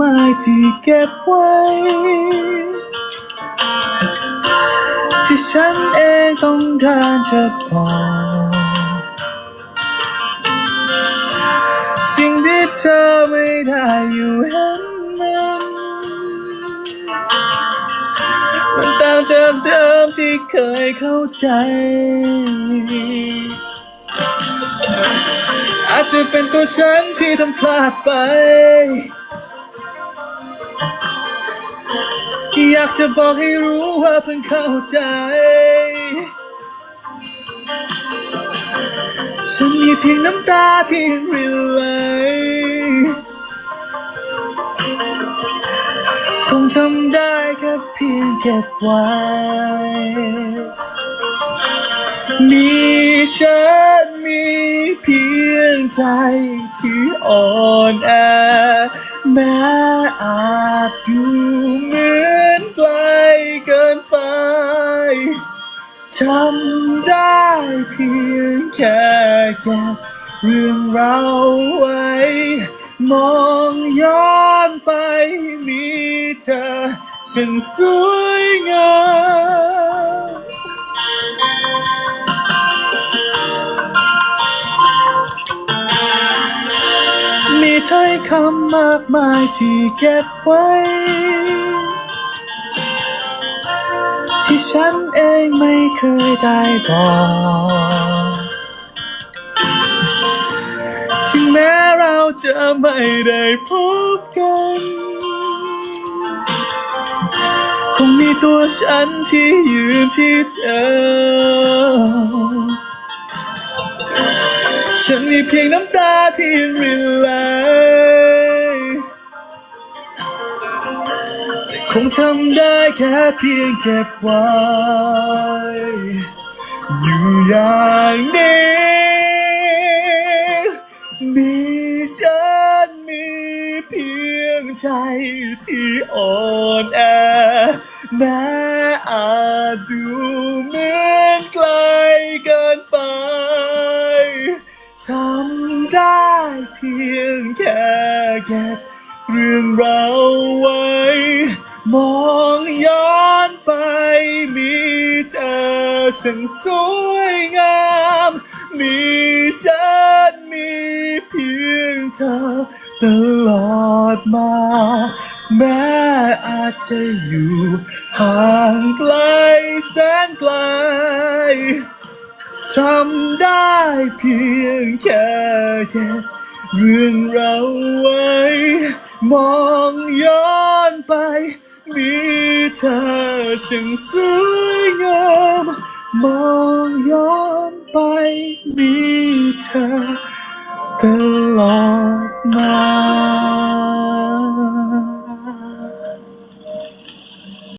มายที่เก็บไว้ ที่ฉันเองต้องการจะบอกสิ่งที่เธอไม่ได้อยู่เห็นมันมันต่างจากเดิมที่เคยเข้าใจ อาจจะเป็นตัวฉันที่ทำพลาดไปากจะบอกให้รู้ว่าเพิ่งเข้าใจ ฉันมีเพียงน้ำตาที่รินไหลคงทำได้แค่เพียงเก็บไว้ มีฉันมีเพียงใจที่อ่อนแอแม้อา ทำได้เพียงแค่เก็บเรื่องเราไว้ มองย้อนไปมีเธอฉันสวยงามมีถ้อยคำมากมายที่เก็บไว้ ที่ฉันเองไม่เคยได้บอกถึงแม้เราจะไม่ได้พบกัน คงมีตัวฉันที่ยืนที่เดิมฉันมีเพียงน้ำตาที่รินไหล คงทำได้แค่เพียงเก็บไว้ อยู่อย่างนี้มีฉันมีเพียงใจที่อ่อนแอแม้อาจดูเหมือนไกลเกินไปทำได้เพียงแค่เก็บเรื่องราวไว้ มองย้อนไปมีเธอช่างสวยงาม มีฉันมีเพียงเธอตลอดมา แม้อาจจะอยู่ห่างไกลแสนไกลทำได้เพียงแค่เก็บเรื่องเราไว้ มองย้อนไป มีเธอช่างสวยงามมองย้อนไปมีเธอตลอดมา